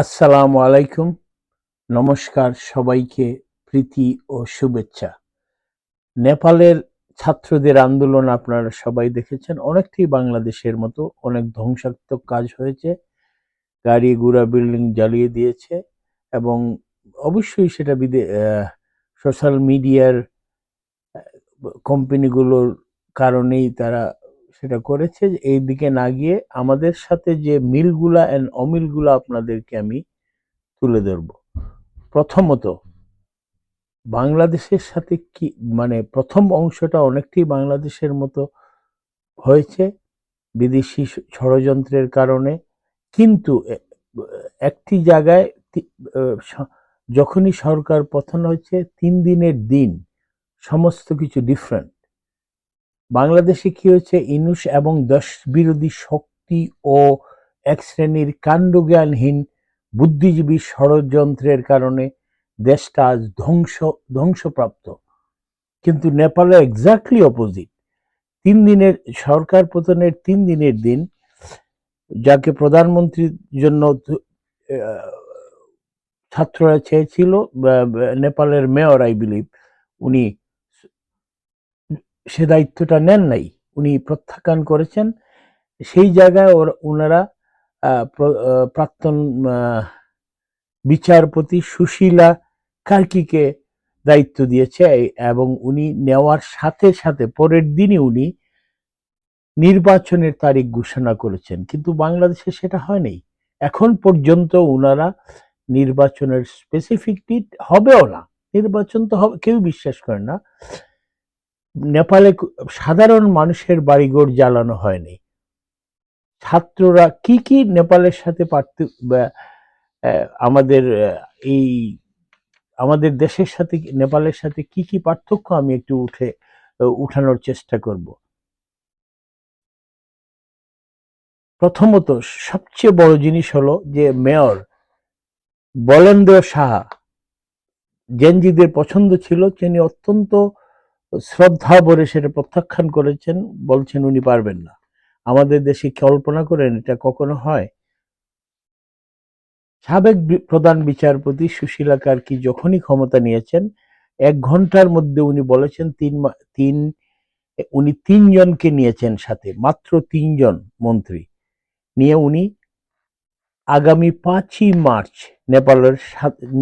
আসসালামু আলাইকুম। নমস্কার সবাইকে, প্রীতি ও শুভেচ্ছা। নেপালের ছাত্রদের আন্দোলন আপনারা সবাই দেখেছেন। অনেকটাই বাংলাদেশের মতো অনেক ধ্বংসাত্মক কাজ হয়েছে। গাড়ি গুড়া বিল্ডিং জ্বালিয়ে দিয়েছে এবং অবশ্যই সেটা বিদে সোশ্যাল মিডিয়ার কোম্পানিগুলোর কারণেই তারা সেটা করেছে এই দিকে না গিয়ে আমাদের সাথে যে মিলগুলা অ্যান্ড অমিলগুলা আপনাদেরকে আমি তুলে ধরব। প্রথমত, বাংলাদেশের সাথে কি মানে প্রথম অংশটা অনেকটাই বাংলাদেশের মতো হয়েছে, বিদেশি ষড়যন্ত্রের কারণে। কিন্তু একটি জায়গায় যখনই সরকার পতন হয়েছে, তিন দিনের দিন সমস্ত কিছু ডিফারেন্ট বাংলাদেশে কি হয়েছে? ইনুস এবং দেশ বিরোধী শক্তি ও এক শ্রেণির কাণ্ডজ্ঞানহীন বুদ্ধিজীবী ষড়যন্ত্রের কারণে দেশটা আজ ধ্বংস, ধ্বংসপ্রাপ্ত। কিন্তু নেপালে এক্স্যাক্টলি অপোজিট তিন দিনের, সরকার পতনের তিন দিনের দিন যাকে প্রধানমন্ত্রীর জন্য ছাত্ররা চেয়েছিল নেপালের মেয়র আই বিলিভ উনি সে দায়িত্বটা নেন নাই, উনি প্রত্যাখ্যান করেছেন। সেই জায়গায় ওনারা প্রাক্তন বিচারপতি সুশীলা কার্কিকে দায়িত্ব দিয়েছে এবং উনি নেওয়ার সাথে সাথে পরের দিনই উনি নির্বাচনের তারিখ ঘোষণা করেছেন। কিন্তু বাংলাদেশে সেটা হয়নি এখন পর্যন্ত ওনারা নির্বাচনের স্পেসিফিক হবেও না। নির্বাচন তো হবে, কেউ বিশ্বাস করে না। নেপালে সাধারণ মানুষের বাড়িঘর জ্বালানো হয়নি। ছাত্ররা কি কি নেপালের সাথে আহ, আমাদের এই আমাদের দেশের সাথে নেপালের সাথে কি কি পার্থক্য আমি একটু উঠে উঠানোর চেষ্টা করব। প্রথমত সবচেয়ে বড় জিনিস হলো যে মেয়র বলেন্দ্র সাহা জেনজিদের পছন্দ ছিল তিনি অত্যন্ত শ্রদ্ধা ভরে সেটা প্রত্যাখ্যান করেছেন, বলছেন উনি পারবেন না। আমাদের দেশে কল্পনা করেন এটা কখনো হয়? সাবেক প্রধান বিচারপতি সুশীলা কার্কি যখনই ক্ষমতা নিয়েছেন, এক ঘণ্টার মধ্যে উনি বলেছেন তিন তিন, উনি তিনজনকে নিয়েছেন সাথে, মাত্র তিনজন মন্ত্রী। নিয়ে উনি আগামী পাঁচই মার্চ নেপালের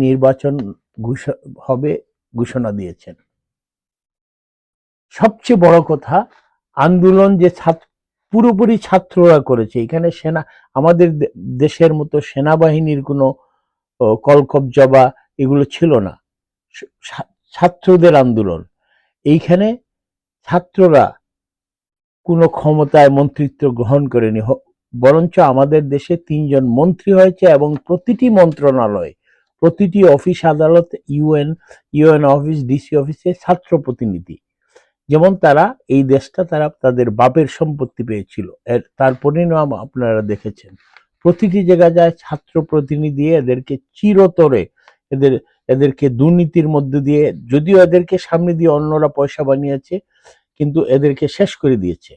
নির্বাচন হবে ঘোষণা দিয়েছেন। সবচেয়ে বড় কথা, আন্দোলন যে ছাত্র, পুরোপুরি ছাত্ররা করেছে। এখানে সেনা, আমাদের দেশের মতো সেনাবাহিনীর কোনো কলকবজা বা এগুলো ছিল না। ছাত্রদের আন্দোলন। এইখানে ছাত্ররা কোনো ক্ষমতায় মন্ত্রিত্ব গ্রহণ করেনি। বরঞ্চ আমাদের দেশে তিনজন মন্ত্রী হয়েছে এবং প্রতিটি মন্ত্রণালয়, প্রতিটি অফিস আদালত, ইউএন ইউএন অফিস, ডিসি অফিসে ছাত্র প্রতিনিধি। যেমন তারা, এই দেশটা তারা তাদের বাপের সম্পত্তি পেয়েছিল। এর তার পরিণাম আপনারা দেখেছেন। প্রতিটি জায়গা যায় ছাত্র প্রতিনিধি এদেরকে চিরতরে এদের, এদেরকে দুর্নীতির মধ্যে দিয়ে, যদিও এদেরকে সামনে দিয়ে অন্যরা পয়সা বানিয়েছে, কিন্তু এদেরকে শেষ করে দিয়েছে।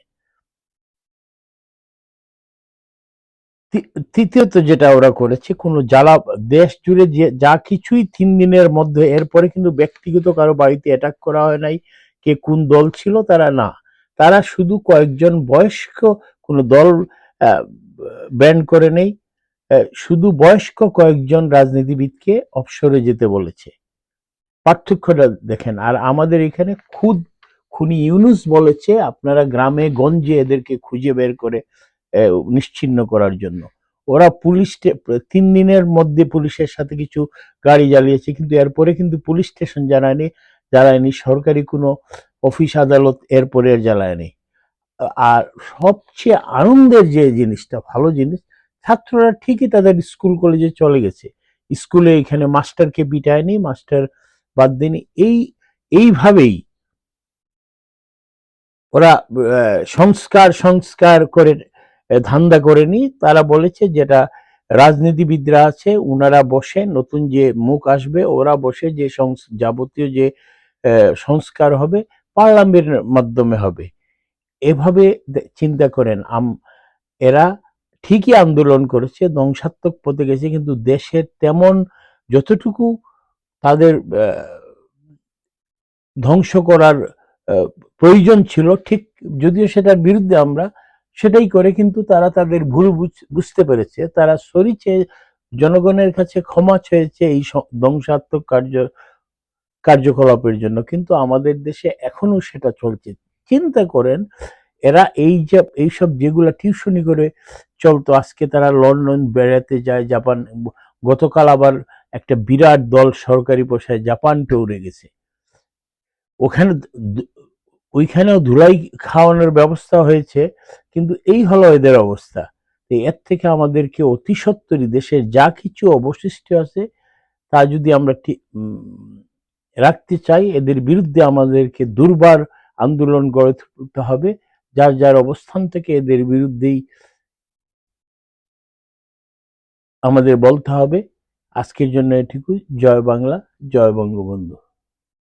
তৃতীয়ত যেটা ওরা করেছে, কোনো জ্বালা, দেশ জুড়ে যে, যা কিছুই তিন দিনের মধ্যে, এরপরে কিন্তু ব্যক্তিগত কারও বাড়িতে অ্যাটাক করা হয় নাই। কে কোন দল ছিল তারা না। তারা শুধু কয়েকজন বয়স্ক কোনো দল ব্যান্ড করে নেই। শুধু বয়স্ক কয়েকজন রাজনীতিবিদকে অবসরে যেতে বলেছে। পার্থক্যটা দেখেন আর আমাদের এখানে খুদ খুনি ইউনুস বলেছে আপনারা গ্রামে গঞ্জে এদেরকে খুঁজে বের করে আহ, নিশ্চিহ্ন করার জন্য। ওরা পুলিশ তিন দিনের মধ্যে পুলিশের সাথে কিছু গাড়ি জ্বালিয়েছে কিন্তু এরপরে কিন্তু পুলিশ স্টেশন জ্বালায়নি জ্বালায়নি, সরকারি কোনো অফিস আদালত এরপরে জ্বালায়নি। আর সবচেয়ে আনন্দের যে জিনিসটা, ভালো জিনিস, ছাত্ররা ঠিকই তাদের স্কুল কলেজে চলে গেছে। স্কুলে এখানে মাস্টারকে পিটায়নি, মাস্টার বাদ দেয়নি। এই, এইভাবেই ওরা সংস্কার সংস্কার করে, ধান্দা করেনি তারা বলেছে যেটা রাজনীতিবিদরা আছে ওনারা বসে, নতুন যে মুখ আসবে, ওরা বসে যে যাবতীয় যে সংস্কার হবে পার্লামেন্টের মাধ্যমে হবে। এভাবে চিন্তা করেন, আম, এরা ঠিকই আন্দোলন করেছে, ধ্বংসাত্মক পথে গেছে, কিন্তু দেশের তেমন যতটুকু তাদের ধ্বংস করার প্রয়োজন ছিল, ঠিক যদিও সেটার বিরুদ্ধে আমরা সেটাই করে, কিন্তু তারা তাদের ভুল বুঝ- বুঝতে পেরেছে। তারা সরি চেয়ে জনগণের কাছে ক্ষমা চেয়েছে, এই ধ্বংসাত্মক কার্য কার্যকলাপের জন্য, কিন্তু আমাদের দেশে এখনও সেটা চলছে। চিন্তা করেন, এরা এই যে এইসব যেগুলা টিউশনি করে চলতো, আজকে তারা লন্ডন বেড়াতে যায়, জাপান, গতকাল আবার একটা বিরাট দল সরকারি পোশায় জাপান ট্যুরে গেছে। ওখানে ওইখানেও ধুলাই খাওয়ানোর ব্যবস্থা হয়েছে, কিন্তু এই হলো এদের অবস্থা। এর থেকে আমাদেরকে অতি সত্তরই দেশের যা কিছু অবশিষ্ট আছে, তা যদি আমরা রাখতে চাই। এদের বিরুদ্ধে আমাদেরকে দুর্বার আন্দোলন গড়ে তুলতে হবে। যার যার অবস্থান থেকে এদের বিরুদ্ধেই আমাদের বলতে হবে। আজকের জন্য এটুকুই। জয় বাংলা, জয় বঙ্গবন্ধু।